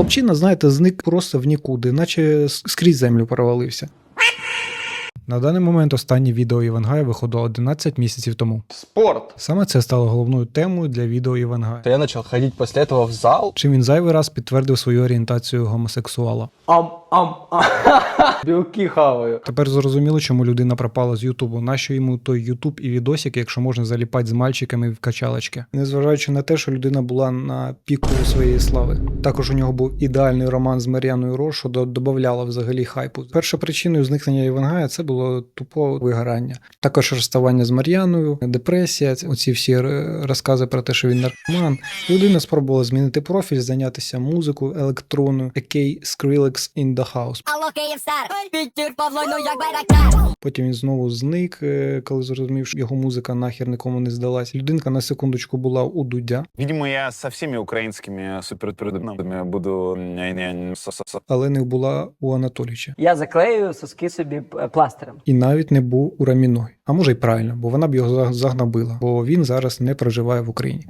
Хлопчина, знаєте, зник просто в нікуди, наче скрізь землю провалився. На даний момент останнє відео Івангая виходило 11 місяців тому. Спорт. Саме це стало головною темою для відео Івангая. Та я почав ходити після цього в зал. Чим він зайвий раз підтвердив свою орієнтацію гомосексуала. Ам, ам, ам. Білки хаваю. Тепер зрозуміло, чому людина пропала з Ютубу. Нащо йому той Ютуб і відосик, якщо можна заліпати з мальчиками в качалочки. Незважаючи на те, що людина була на піку своєї слави. Також у нього був ідеальний роман з Мар'яною Ро, що до- додавало взагалі хайпу. Перша причиною зникнення Івангая це було тупо вигорання. Також розставання з Мар'яною, депресія, оці всі розкази про те, що він наркоман. Людина спробувала змінити профіль, зайнятися музикою електронною, який Skrillex in the House. Алло, Київстар, Пітер Павло, ну як байрактар. Потім він знову зник, е, коли зрозумів, що його музика нахер нікому не здалась. Людинка на секундочку була у Дудя, Видимо, я со всеми украинскими супертрудными буду але не була у Анатоліча. Я заклею соски собі е, пластирем. І навіть не був у Раміної. А може й правильно, бо вона б його за- загнобила, бо він зараз не проживає в Україні.